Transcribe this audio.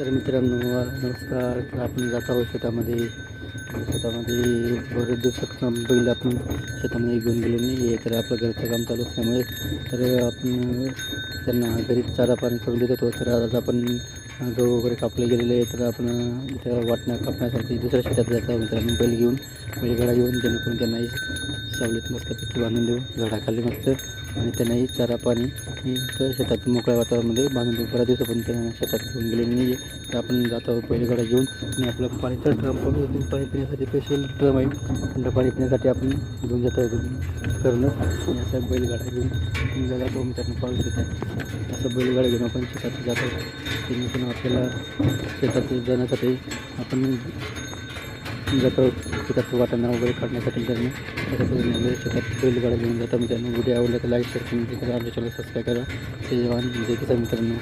तर मित्रांनो नमस्कार. तर आपण जात आहोत शेतामध्ये. शेतामध्ये बरेच दिवसात बैल आपण शेतामध्ये घेऊन गेलो नाही आहे तर आपलं घरचं काम चालू असल्यामुळे तर आपण त्यांना घरी चारा पाणी करून देत होतो. तर आज आपण गहू वगैरे कापले गेलेले आहे तर आपण इथं वाटण्या कापण्यासाठी दुसऱ्या शेतात जात आहोत मित्रांनो. बैल घेऊन बैलगाडा घेऊन जेणेकरून त्यांनाही सावलीत मस्तपैकी बांधून देऊ. घडाखाली मस्त आणि त्यांनाही चारा पाणी शेतात मोकळ्या वातावरणामध्ये बांधून देऊ बऱ्याच दिवसापर्यंत त्यांना शेतात घेऊन गेले नाही आहे तर आपण जात आहोत बैलगाडा घेऊन आणि आपलं पाणीचा ड्रम पण पाणी पिण्यासाठी स्पेशल ड्रम आहे. थंड पाणी पिण्यासाठी आपण घेऊन जात आहोत. करणं आणि असा बैलगाडा घेऊन जात. आहोत मित्रांनो पाऊस येत आहे. असं बैलगाडा घेऊन आपण शेतात जात आहोत. पण आपल्याला शेतात जाण्यासाठी आपण जातो शेतात वाटाणा वगैरे काढण्यासाठी त्यांनी त्याच्या शेतात बैलगाडा घेऊन जातात. मित्रांनो व्हिडिओ आवडला तर लाईक शेअर करून आमच्या चॅनल सबस्क्राईब करा. ते जवान जय किसान मित्रांनो.